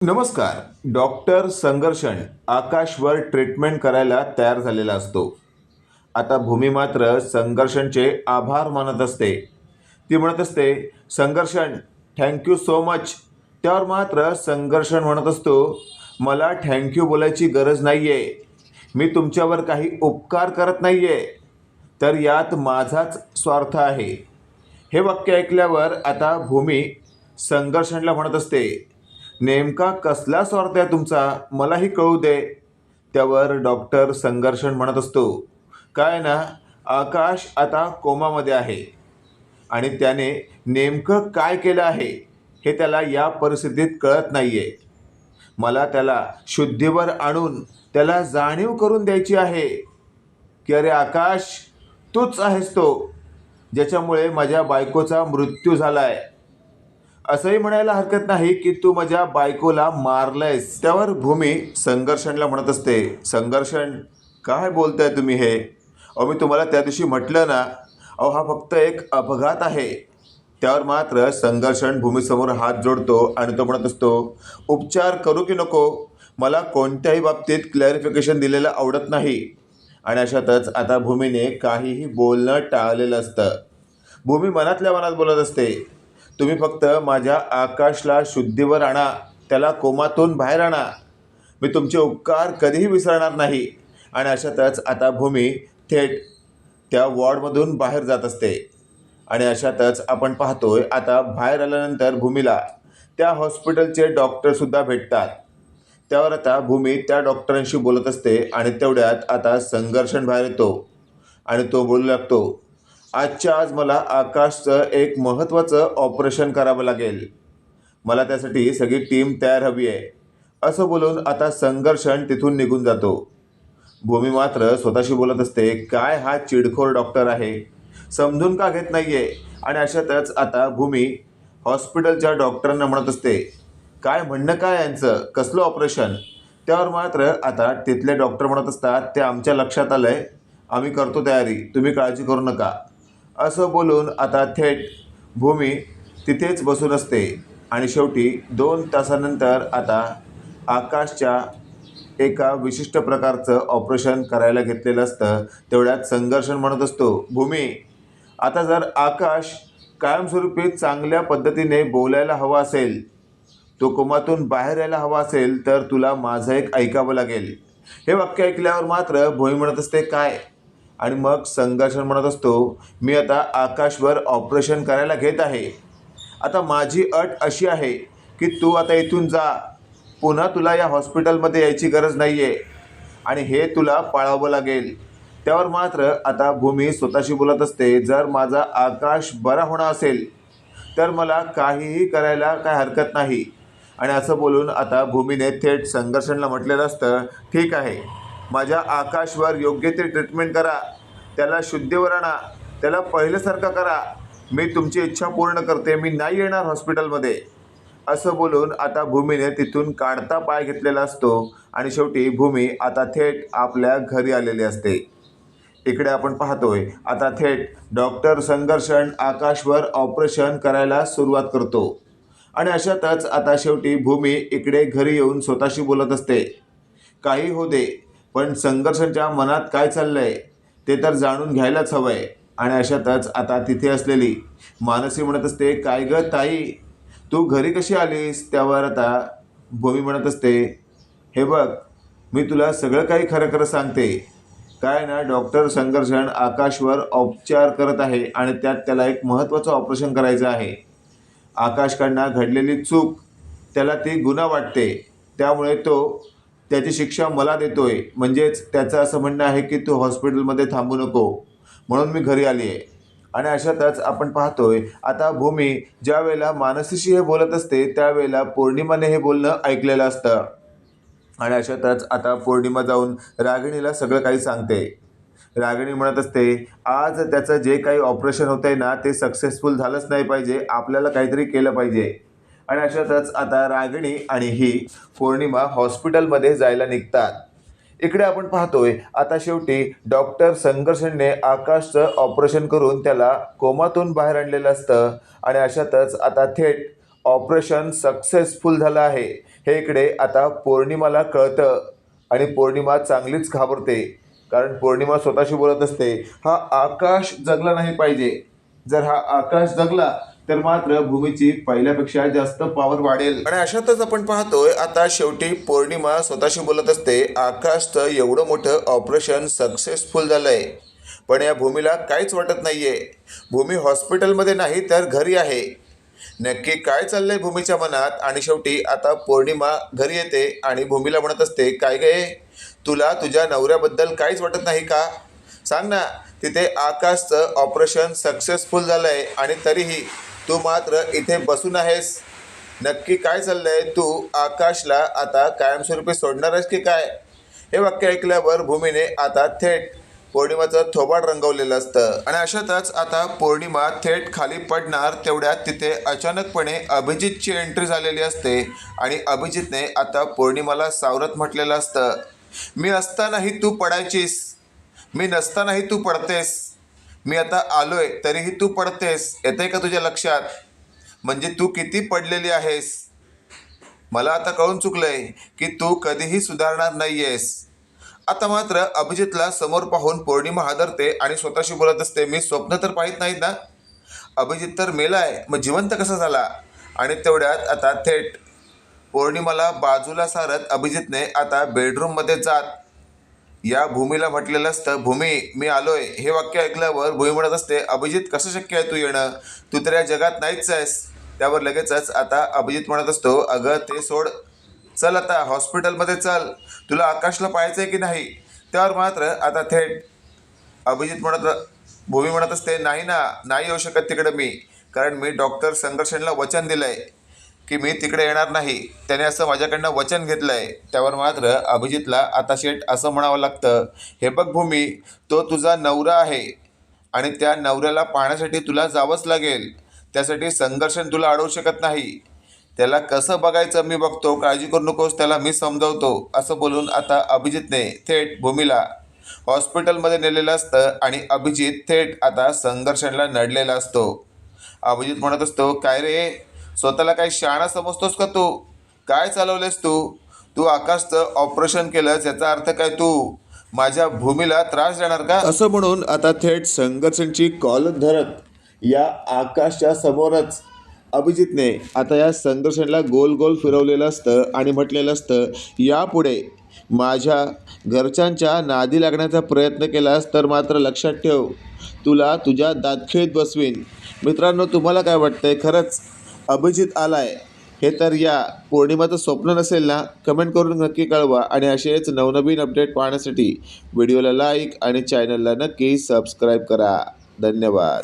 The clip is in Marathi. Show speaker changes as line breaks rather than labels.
नमस्कार. डॉक्टर संघर्षण आकाशवर ट्रीटमेंट करायला तयार झालेला असतो. आता भूमी मात्र संघर्षणचे आभार मानत असते. ती म्हणत असते संघर्षण थँक्यू सो मच त्यावर मात्र संघर्षण म्हणत असतो मला थँक्यू बोलायची गरज नाही आहे मी तुमच्यावर काही उपकार करत नाही आहे तर यात माझाच स्वार्थ आहे. हे वाक्य ऐकल्यावर आता भूमी संघर्षणला म्हणत असते नेमका कसला स्वार्थ आहे तुमचा? मलाही कळू दे. त्यावर डॉक्टर संघर्षण म्हणत असतो. काय ना आकाश आता कोमामध्ये आहे. आणि त्याने नेमकं काय केलं आहे हे त्याला या परिस्थितीत कळत नाही आहे मला त्याला शुद्धीवर आणून त्याला जाणीव करून द्यायची आहे. की अरे आकाश तूच आहेस तो ज्याच्यामुळे माझ्या बायकोचा मृत्यू झाला आहे असंही म्हणायला हरकत नाही की तू माझ्या बायकोला मारलंयस. त्यावर भूमी संघर्षणला म्हणत असते. संघर्षण काय बोलताय तुम्ही हे? अहो मी तुम्हाला त्या दिवशी म्हटलं ना अहो हा फक्त एक अपघात आहे. त्यावर मात्र संघर्षण भूमीसमोर हात जोडतो आणि तो म्हणत असतो उपचार करू की नको? मला कोणत्याही बाबतीत क्लॅरिफिकेशन दिलेलं आवडत नाही. आणि अशातच आता भूमीने काहीही बोलणं टाळलेलं असतं. भूमी मनातल्या मनात बोलत असते तुम्ही फक्त माझ्या आकाशला शुद्धीवर आणा त्याला कोमातून बाहेर आणा. मी तुमचे उपकार कधीही विसरणार नाही. आणि अशातच आता भूमी थेट त्या वॉर्डमधून बाहेर जात असते. आणि अशातच आपण पाहतोय आता बाहेर आल्यानंतर भूमीला त्या हॉस्पिटलचे डॉक्टरसुद्धा भेटतात. त्यावर आता भूमी त्या डॉक्टरांशी बोलत असते आणि तेवढ्यात आता संघर्षण बाहेर येतो. आणि तो बोलू लागतो आजच्या आज मला आकाशचं एक महत्त्वाचं ऑपरेशन करावं लागेल. मला त्यासाठी सगळी टीम तयार हवी आहे. असं बोलून आता संघर्षण तिथून निघून जातो. भूमी मात्र स्वतःशी बोलत असते काय हा चिडखोर डॉक्टर आहे? समजून का घेत नाही आहे आणि अशातच आता भूमी हॉस्पिटलच्या डॉक्टरांना म्हणत असते काय म्हणणं काय यांचं? कसलं ऑपरेशन? त्यावर मात्र आता तिथले डॉक्टर म्हणत असतात ते आमच्या लक्षात आलं आहे आम्ही करतो तयारी. तुम्ही काळजी करू नका. असं बोलून आता थेट भूमी तिथेच बसून असते. आणि शेवटी दोन तासानंतर आता आकाशच्या एका विशिष्ट प्रकारचं ऑपरेशन करायला घेतलेलं असतं. तेवढ्यात संघर्षण म्हणत असतो. भूमी आता जर आकाश कायमस्वरूपी चांगल्या पद्धतीने बोलायला हवा असेल तो कोमातून बाहेर यायला हवा असेल तर तुला माझं एक ऐकावं लागेल. हे वाक्य ऐकल्यावर मात्र भूमी म्हणत असते काय? आणि मग संघर्षण म्हणत असतो मी आता आकाशवर ऑपरेशन करायला घेत आहे. आता माझी अट अशी आहे की तू आता इथून जा. पुन्हा तुला या हॉस्पिटलमध्ये यायची गरज नाही आहे आणि हे तुला पाळावं लागेल. त्यावर मात्र आता भूमी स्वतःशी बोलत असते जर माझा आकाश बरा होणं असेल तर मला काहीही करायला काय हरकत नाही. आणि असं बोलून आता भूमीने थेट संघर्षणला म्हटलेलं असतं ठीक आहे. माझ्या आकाशवर योग्य ते ट्रीटमेंट करा. त्याला शुद्धीवर आणा त्याला पहिल्यासारखं करा. मी तुमची इच्छा पूर्ण करते. मी नाही येणार हॉस्पिटलमध्ये. असं बोलून आता भूमीने तिथून काढता पाय घेतलेला असतो आणि शेवटी भूमी आता थेट आपल्या घरी आलेली असते. इकडे आपण पाहतोय आता थेट डॉक्टर संघर्षण आकाशवर ऑपरेशन करायला सुरुवात करतो. आणि अशातच आता शेवटी भूमी इकडे घरी येऊन स्वतःशी बोलत असते. काही हो दे. पण संघर्षांच्या मनात काय चाललं आहे ते तर जाणून घ्यायलाच हवं आहे आणि अशातच आता तिथे असलेली मानसी म्हणत असते काय गं ताई तू घरी कशी आलीस? त्यावर आता भूमी म्हणत असते हे बघ मी तुला सगळं काही खरं खरं सांगते. काय ना डॉक्टर संघर्षण आकाशवर उपचार करत आहे आणि त्यात त्याला एक महत्त्वाचं ऑपरेशन करायचं आहे. आकाशकडनं घडलेली चूक त्याला ती गुन्हा वाटते. त्यामुळे तो त्याची शिक्षा मला देतोय. म्हणजेच त्याचं असं म्हणणं आहे की तू हॉस्पिटलमध्ये थांबू नको. म्हणून मी घरी आली आहे. आणि अशातच आपण पाहतोय आता भूमी ज्या वेळेला मानसीशी हे बोलत असते त्यावेळेला पौर्णिमाने हे बोलणं ऐकलेलं असतं. आणि अशातच आता पौर्णिमा जाऊन रागिणीला सगळं काही सांगते. रागिणी म्हणत असते आज त्याचं जे काही ऑपरेशन होतं आहे ना ते सक्सेसफुल झालंच नाही पाहिजे. आपल्याला काहीतरी केलं पाहिजे. आणि अशातच आता रागिणी आणि ही पौर्णिमा हॉस्पिटलमध्ये जायला निघतात. इकडे आपण पाहतोय आता शेवटी डॉक्टर संघर्षणने आकाशचं ऑपरेशन करून त्याला कोमातून बाहेर आणलेलं असतं आणि अशातच आता थेट ऑपरेशन सक्सेसफुल झालं आहे. हे इकडे आता पौर्णिमाला कळतं आणि पौर्णिमा चांगलीच घाबरते. कारण पौर्णिमा स्वतःशी बोलत असते हा आकाश जगला नाही पाहिजे. जर हा आकाश जगला तर मात्र भूमीची पहिल्यापेक्षा जास्त पॉवर वाढेल. आणि अशातच आपण पाहतोय आता शेवटी पौर्णिमा स्वतःशी बोलत असते आकाशचं एवढं मोठं ऑपरेशन सक्सेसफुल झालंय. पण या भूमीला काहीच वाटत नाहीये. भूमी हॉस्पिटलमध्ये नाही तर घरी आहे. नक्की काय चाललंय भूमीच्या मनात? आणि शेवटी आता पौर्णिमा घरी येते आणि भूमीला म्हणत असते काय गे? तुला तुझ्या नवऱ्याबद्दल काहीच वाटत नाही का? सांग ना तिथे आकाशचं ऑपरेशन सक्सेसफुल झालंय आणि तरीही तू मात्र इथे बसून आहेस. नक्की काय चाललंय? तू आकाशला आता कायमस्वरूपी सोडणार आहेस की काय? हे वाक्य ऐकल्यावर भूमीने आता थेट पौर्णिमाचं थोबाड रंगवलेलं असतं. आणि अशातच आता पौर्णिमा थेट खाली पडणार तेवढ्यात तिथे अचानकपणे अभिजितची एंट्री झालेली असते. आणि अभिजितने आता पौर्णिमाला सावरत म्हटलेलं असतं. मी असतानाही तू पडायचीस. मी नसतानाही तू पडतेस. मी आता आलोय तरीही तू पडतेस येते का तुझ्या लक्षात? म्हणजे तू किती पडलेली आहेस? मला आता कळून चुकलंय की तू कधीही सुधारणार नाहीयेस. आता मात्र अभिजितला समोर पाहून पौर्णिमा हादरते आणि स्वतःशी बोलत असते मी स्वप्न तर पाहित नाहीत ना? अभिजित तर मेलाय मग जिवंत कसा झाला? आणि तेवढ्यात आता थेट पौर्णिमाला बाजूला सारत अभिजितने आता बेडरूममध्ये जात या भूमीला म्हटलेलं असतं भूमी मी आलोय. हे वाक्य ऐकल्यावर भूमी म्हणत असते अभिजित कसं शक्य आहे तू येणं? तू तर या जगात नाहीच आहेस. त्यावर लगेचच आता अभिजित म्हणत असतो अगं ते सोड. चल आता हॉस्पिटलमध्ये चल. तुला आकाशला पाहायचं आहे की नाही? त्यावर मात्र आता थेट अभिजित म्हणत भूमी म्हणत असते नाही ना नाही येऊ शकत तिकडे मी. कारण मी डॉक्टर संघर्षणला वचन दिलं आहे की मी तिकडे येणार नाही. त्याने असं माझ्याकडनं वचन घेतलं आहे त्यावर मात्र अभिजितला आता शेठ असं म्हणावं लागतं हे बघ भूमी तो तुझा नवरा आहे आणि त्या नवऱ्याला पाहण्यासाठी तुला जावंच लागेल. त्यासाठी संघर्षण तुला अडवू शकत नाही. त्याला कसं बघायचं मी बघतो काळजी करू नकोस त्याला मी समजावतो असं बोलून आता अभिजितने थेट भूमीला हॉस्पिटलमध्ये नेलेलं असतं आणि अभिजित थेट आता संघर्षणला नडलेला असतो. अभिजित म्हणत असतो काय रे स्वतःला काही शाळा समजतोस का तू? काय चालवलेस तू? तू आकाशचं ऑपरेशन केलंस याचा अर्थ काय तू? माझ्या भूमीला त्रास देणार का? असं म्हणून आता थेट संघर्षांची कॉल धरत या आकाशच्या समोरच अभिजितने आता या संघर्षणला गोल गोल फिरवलेलं असतं आणि म्हटलेलं असतं यापुढे माझ्या घरच्यांच्या नादी लागण्याचा प्रयत्न केलास तर मात्र लक्षात ठेव. तुला तुझ्या दातखिळीत बसवीन. मित्रांनो तुम्हाला काय वाटतंय? खरंच अभिजित आलाय हे तर या पौर्णिमाचं स्वप्न नसेल ना? कमेंट करून नक्की कळवा आणि असेच नवनवीन अपडेट पाहण्यासाठी व्हिडिओला लाईक आणि चॅनलला नक्की सबस्क्राईब करा. धन्यवाद.